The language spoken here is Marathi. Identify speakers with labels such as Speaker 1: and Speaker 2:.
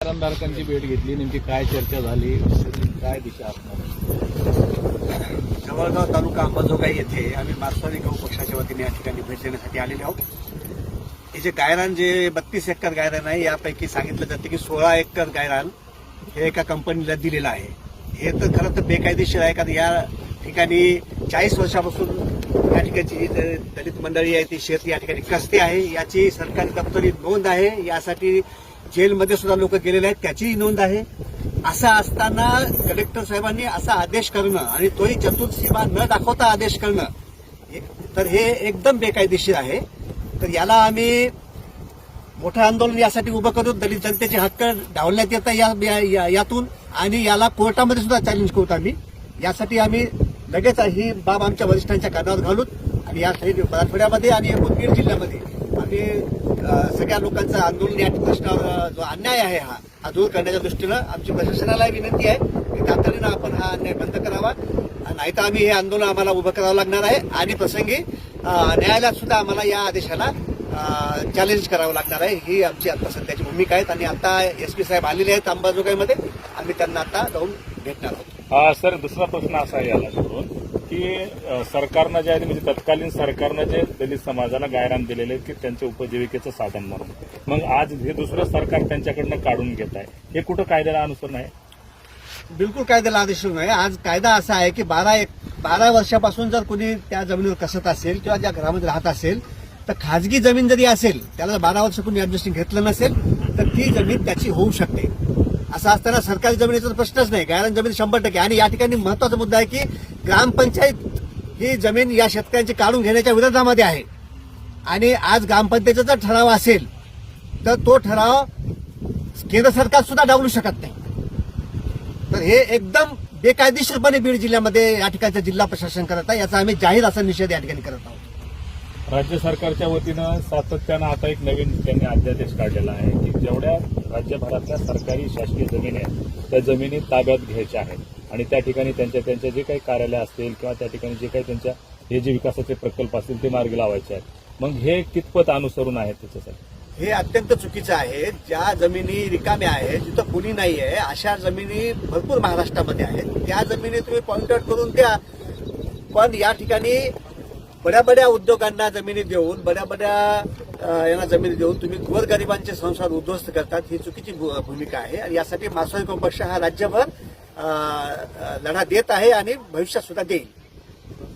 Speaker 1: आमदारकांची भेट घेतली नेमकी काय चर्चा झाली काय दिशा असणार
Speaker 2: जवळगाव तालुका अंबाजोगाई येथे आम्ही मार्क्सवादी गहू पक्षाच्या वतीने या ठिकाणी भेट देण्यासाठी आलेले आहोत. हे जे गायरान जे बत्तीस एकर गायरान आहे यापैकी सांगितलं जातं की सोळा एकर गायरान हे एका कंपनीला दिलेलं आहे. हे तर खरं तर बेकायदेशीर आहे कारण या ठिकाणी चाळीस वर्षापासून या ठिकाणची जी दलित मंडळी आहे ती शेती या ठिकाणी कसते आहे याची सरकारी दप्तरी नोंद आहे. यासाठी जेलमध्ये सुद्धा लोक गेलेले आहेत त्याचीही नोंद आहे. असं असताना कलेक्टर साहेबांनी असा आदेश करणं आणि तोही चतुर्सीमा न दाखवता आदेश करणं तर हे एकदम बेकायदेशीर आहे. तर याला आम्ही मोठं आंदोलन यासाठी उभं करून दलित जनतेचे हक्क डावलण्यात येत या, या- या- यातून आणि याला कोर्टामध्ये सुद्धा चॅलेंज करू आम्ही. यासाठी आम्ही लगेच ही बाब आमच्या वरिष्ठांच्या कानावर घालून आणि या मराठवाड्यामध्ये आणि एकूण बीड जिल्ह्यामध्ये आम्ही सगळ्या लोकांचं आंदोलन या प्रश्नावर जो अन्याय आहे हा हा दूर करण्याच्या दृष्टीनं आमची प्रशासनाला विनंती आहे. की तातडीनं आपण हा अन्याय बंद करावा. नाहीतर आम्ही हे आंदोलन आम्हाला उभं करावं लागणार आहे. आणि प्रसंगी न्यायालयात सुद्धा आम्हाला या आदेशाला चॅलेंज करावं लागणार आहे. ही आमची आता सध्याची भूमिका आहे. आणि आता एस पी साहेब आलेले आहेत अंबाजोगाईमध्ये. आम्ही त्यांना आता जाऊन भेटणार आहोत.
Speaker 3: सर दुसरा प्रश्न असा आहे याला करून की सरकारनं जे आहे म्हणजे तत्कालीन सरकारनं जे दलित समाजाला गायरान दिलेले आहेत की त्यांच्या उपजीविकेचं साधन म्हणून. मग आज हे दुसरं सरकार त्यांच्याकडनं काढून घेत आहे. हे कुठं कायद्याला अनुसरून आहे?
Speaker 2: बिलकुल कायद्याला अनुसरून आहे. आज कायदा असा आहे की बारा एक बारा वर्षापासून जर कुणी त्या जमिनीवर कसत असेल किंवा ज्या घरामध्ये राहत असेल तर खाजगी जमीन जरी असेल त्याला बारा वर्ष कोणी ऍडजस्टिंग घेतलं नसेल तर ती जमीन त्याची होऊ शकते. असं असताना सरकारी जमिनीचा तर प्रश्नच नाही कारण जमीन शंभर टक्के. आणि या ठिकाणी महत्त्वाचा मुद्दा आहे की ग्रामपंचायत ही जमीन या शेतकऱ्यांची काढून घेण्याच्या विरोधामध्ये आहे. आणि आज ग्रामपंचायतीचा जर ठराव असेल तर तो ठराव केंद्र सरकार सुद्धा डावलू शकत नाही. तर हे एकदम बेकायदेशीरपणे बीड जिल्ह्यामध्ये या ठिकाणचं जिल्हा प्रशासन करत आहे याचा आम्ही जाहीर असा निषेध या ठिकाणी करत आहोत.
Speaker 3: राज्य सरकारच्या वतीनं सातत्यानं आता एक नवीन त्यांनी अध्यादेश काढलेला आहे की जेवढ्या राज्यभरातल्या सरकारी शासकीय जमिनी आहेत त्या जमिनी ताब्यात घ्यायच्या आहेत. आणि त्या ठिकाणी त्यांच्या त्यांच्या जे काही कार्यालय असतील किंवा त्या ठिकाणी जे काही त्यांच्या हे जे विकासाचे प्रकल्प असतील ते मार्गी लावायचे आहेत. मग हे कितपत अनुसरून आहेत त्याच्यासाठी?
Speaker 2: हे अत्यंत चुकीचं आहे. ज्या जमिनी रिकाम्या आहेत जिथं कुणी नाही आहे अशा जमिनी भरपूर महाराष्ट्रामध्ये आहेत. त्या जमिनी तुम्ही पॉइंट आउट करून द्या. पण या ठिकाणी बड्या बड्या उद्योगांना जमिनी देऊन बड्या बड्या यांना जमीन देऊन तुम्ही गोरगरिबांचे संसार उद्ध्वस्त करतात ही चुकीची भू- भूमिका आहे. आणि यासाठी मार्क्सवादी कम्युनिस्ट पक्ष हा राज्यभर लढा देत आहे आणि भविष्यात सुद्धा देईल.